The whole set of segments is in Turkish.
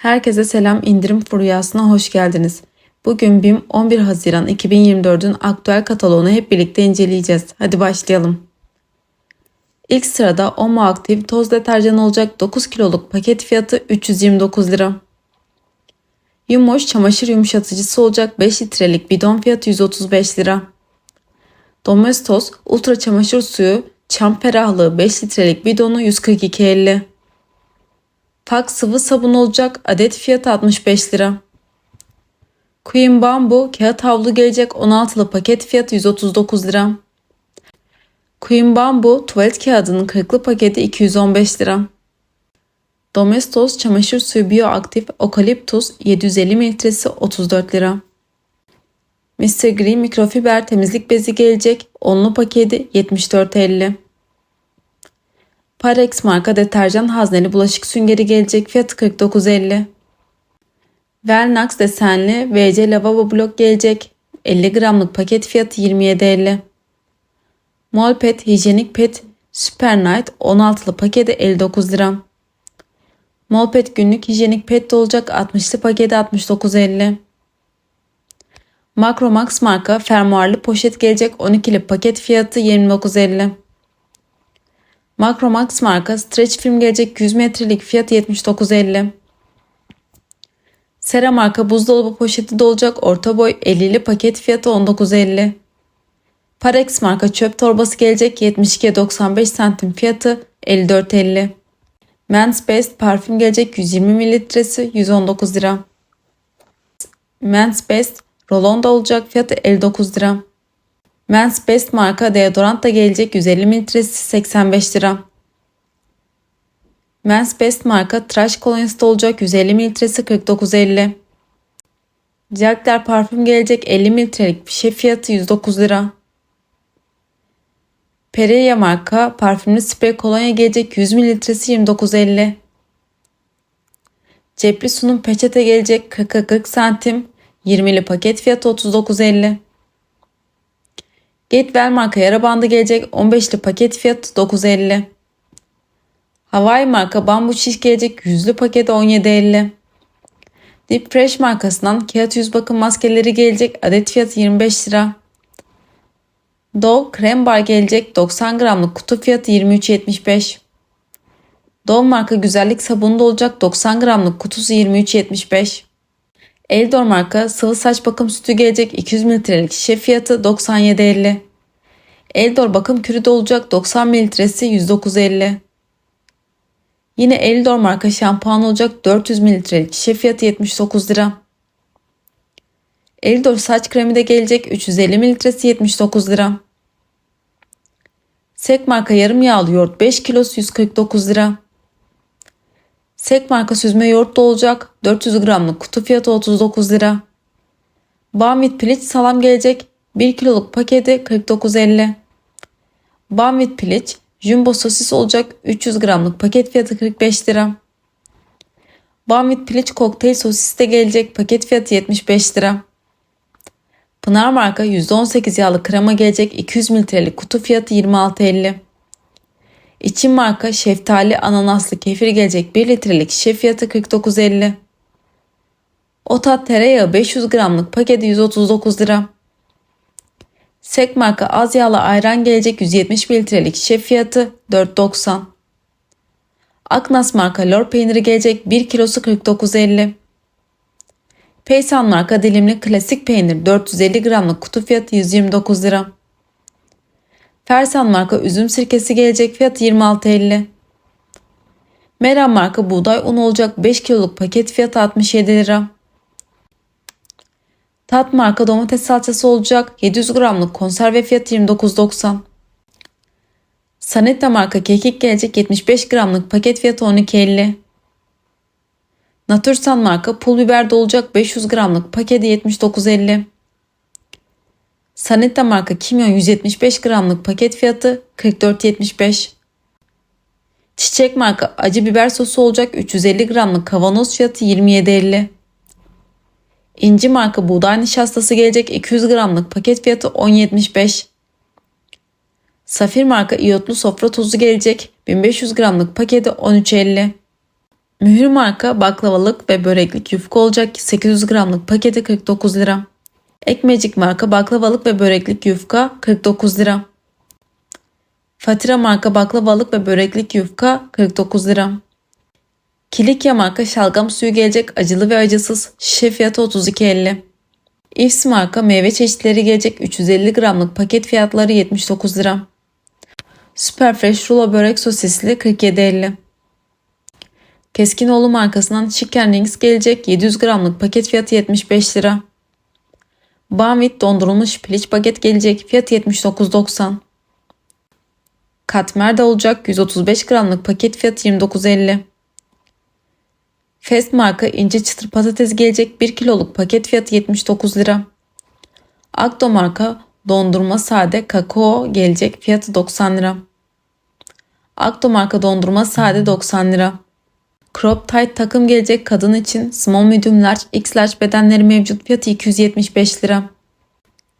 Herkese selam indirim furyasına hoş geldiniz. Bugün BİM 11 Haziran 2024'ün aktüel kataloğunu hep birlikte inceleyeceğiz. Hadi başlayalım. İlk sırada Omo Aktif toz deterjan olacak 9 kiloluk paket fiyatı 329 lira. Yumoş çamaşır yumuşatıcısı olacak 5 litrelik bidon fiyatı 135 lira. Domestos ultra çamaşır suyu çam ferahlığı 5 litrelik bidonu 142.50. Pak sıvı sabun olacak adet fiyatı 65 lira. Queen Bamboo kağıt havlu gelecek 16'lı paket fiyatı 139 lira. Queen Bamboo tuvalet kağıdının 40'lı paketi 215 lira. Domestos çamaşır suyu bioaktif okaliptus 750 mililitresi 34 lira. Mr. Green mikrofiber temizlik bezi gelecek 10'lu paketi 74.50. Parex marka deterjan hazneli bulaşık süngeri gelecek fiyatı 49.50. Velnax desenli VC lavabo blok gelecek 50 gramlık paket fiyatı 27.50. Molpet hijyenik pet Super Night 16'lı paketi 59 lira. Molpet günlük hijyenik pet de olacak 60'lı paketi 69.50. Macromax marka fermuarlı poşet gelecek 12'li paket fiyatı 29.50. Macromax marka stretch film gelecek 100 metrelik fiyat 79.50. Sera marka buzdolabı poşeti de olacak orta boy 50'li paket fiyatı 19.50. Parex marka çöp torbası gelecek 72.95 santim fiyatı 54.50. Men's Best parfüm gelecek 120 mililitresi 119 lira. Men's Best rolon da olacak fiyatı 59 lira. Men's Best marka deodorant da gelecek 150 mililitresi 85 lira. Men's Best marka tıraş kolonyası da olacak 150 mililitresi 49.50. Jackler parfüm gelecek 50 mililitrelik şişe fiyatı 109 lira. Pereya marka parfümlü sprey kolonya gelecek 100 mililitresi 29.50. Cepli sunum peçete gelecek 40'a 40 santim 20'li paket fiyatı 39.50. Gatewell marka yara bandı gelecek 15'li paket fiyatı 9.50. Hawaii marka bambu şiş gelecek 100'lü paketi 17.50. Deep Fresh markasından kağıt yüz bakım maskeleri gelecek adet fiyatı 25 lira. Dove krem bar gelecek 90 gramlık kutu fiyatı 23.75. Dove marka güzellik sabunu da olacak 90 gramlık kutusu 23.75. Eldor marka sıvı saç bakım sütü gelecek 200 mililitrelik şişe fiyatı 97.50. Eldor bakım kürü de olacak 90 mililitresi 109.50. Yine Eldor marka şampuan olacak 400 mililitrelik şişe fiyatı 79 lira. Eldor saç kremi de gelecek 350 mililitresi 79 lira. Sek marka yarım yağlı yoğurt 5 kilosu 149 lira. Sek marka süzme yoğurt da olacak 400 gramlık kutu fiyatı 39 lira. Banvit piliç salam gelecek 1 kiloluk paketi 49.50. Banvit piliç jumbo sosis olacak 300 gramlık paket fiyatı 45 lira. Banvit piliç kokteyl sosis de gelecek paket fiyatı 75 lira. Pınar marka %18 yağlı krema gelecek 200 mililitrelik kutu fiyatı 26.50. İçin marka şeftali ananaslı kefir gelecek 1 litrelik şişe fiyatı 49.50. Otat tereyağı 500 gramlık paketi 139 lira. Sek marka az yağlı ayran gelecek 170 mililitrelik şişe fiyatı 4.90. Aknas marka lor peyniri gelecek 1 kilosu 49.50. Peysan marka dilimli klasik peynir 450 gramlık kutu fiyatı 129 lira. Fersan marka üzüm sirkesi gelecek fiyatı 26.50. Meram marka buğday unu olacak 5 kiloluk paket fiyatı 67 lira. Tat marka domates salçası olacak 700 gramlık konserve fiyatı 29.90. Sanetta marka kekik gelecek 75 gramlık paket fiyatı 12.50. Natursan marka pul biber de olacak 500 gramlık paketi 79.50. Sanetta marka kimyon 175 gramlık paket fiyatı 44.75. Çiçek marka acı biber sosu olacak 350 gramlık kavanoz fiyatı 27.50. İnci marka buğday nişastası gelecek 200 gramlık paket fiyatı 10.75. Safir marka iyotlu sofra tozu gelecek 1500 gramlık paketi 13.50. Mühür marka baklavalık ve böreklik yufka olacak 800 gramlık paketi 49 lira. Ekmecik marka baklavalık ve böreklik yufka 49 lira. Fatira marka baklavalık ve böreklik yufka 49 lira. Kilikya marka şalgam suyu gelecek acılı ve acısız şişe fiyatı 32.50. Ifs marka meyve çeşitleri gelecek 350 gramlık paket fiyatları 79 lira. Superfresh rulo börek sosisli 47.50. Keskinoğlu markasından Chicken Rings gelecek 700 gramlık paket fiyatı 75 lira. Banvit dondurulmuş piliç baget gelecek fiyatı 79.90. Katmer de olacak 135 gramlık paket fiyatı 29.50. Fest marka ince çıtır patates gelecek 1 kiloluk paket fiyatı 79 lira. Akdo marka dondurma sade kakao gelecek fiyatı 90 lira. Akdo marka dondurma sade 90 lira. Crop tight takım gelecek kadın için small medium large x large bedenleri mevcut fiyatı 275 lira.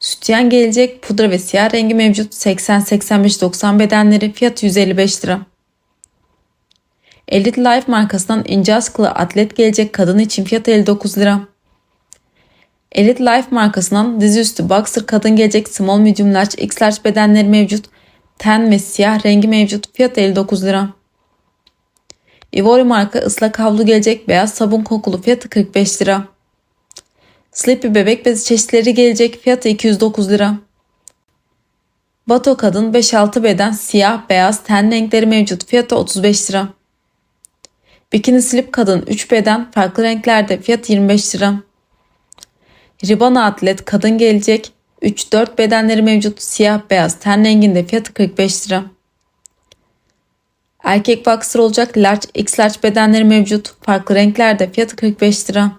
Sütyen gelecek pudra ve siyah rengi mevcut 80-85-90 bedenleri fiyatı 155 lira. Elite Life markasından ince askılı atlet gelecek kadın için fiyatı 59 lira. Elite Life markasından dizüstü boxer kadın gelecek small medium large x large bedenleri mevcut. Ten ve siyah rengi mevcut fiyatı 59 lira. Ivory marka ıslak havlu gelecek beyaz sabun kokulu fiyatı 45 lira. Sleepy bebek bezi çeşitleri gelecek fiyatı 209 lira. Bato kadın 5-6 beden siyah beyaz ten renkleri mevcut fiyatı 35 lira. Bikini slip kadın 3 beden farklı renklerde fiyatı 25 lira. Ribana atlet kadın gelecek 3-4 bedenleri mevcut siyah beyaz ten renginde fiyatı 45 lira. Erkek boxer olacak large x large bedenleri mevcut farklı renklerde fiyatı 45 lira.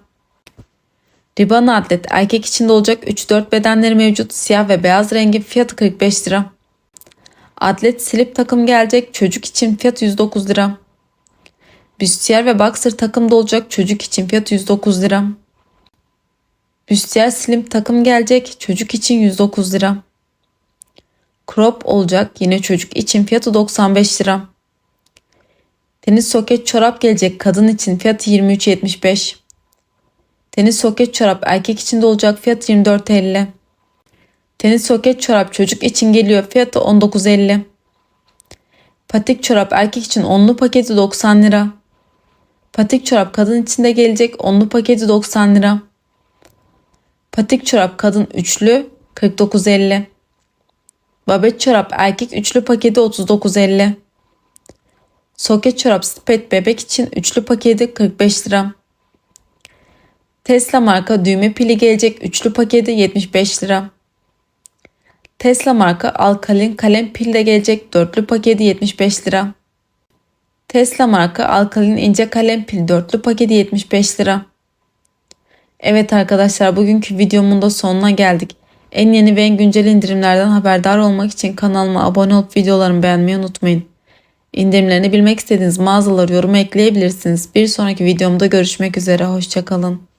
Ribana atlet erkek içinde olacak 3-4 bedenleri mevcut siyah ve beyaz rengi fiyatı 45 lira. Atlet slip takım gelecek çocuk için fiyatı 109 lira. Büstiyer ve boxer takımda olacak çocuk için fiyatı 109 lira. Büstiyer slim takım gelecek çocuk için 109 lira. Crop olacak yine çocuk için fiyatı 95 lira. Tenis soket çorap gelecek kadın için fiyatı 23.75. Tenis soket çorap erkek için de olacak fiyatı 24.50. Tenis soket çorap çocuk için geliyor fiyatı 19.50. Patik çorap erkek için onlu paketi 90 lira. Patik çorap kadın için de gelecek onlu paketi 90 lira. Patik çorap kadın üçlü 49.50. Babet çorap erkek üçlü paketi 39.50. Soket çorap spet bebek için üçlü paketi 45 lira. Tesla marka düğme pili gelecek üçlü paketi 75 lira. Tesla marka alkalin kalem pil de gelecek dörtlü paketi 75 lira. Tesla marka alkalin ince kalem pil dörtlü paketi 75 lira. Evet arkadaşlar bugünkü videomun da sonuna geldik. En yeni ve en güncel indirimlerden haberdar olmak için kanalıma abone olup videolarımı beğenmeyi unutmayın. İndirimlerini bilmek istediğiniz mağazaları yoruma ekleyebilirsiniz. Bir sonraki videomda görüşmek üzere. Hoşçakalın.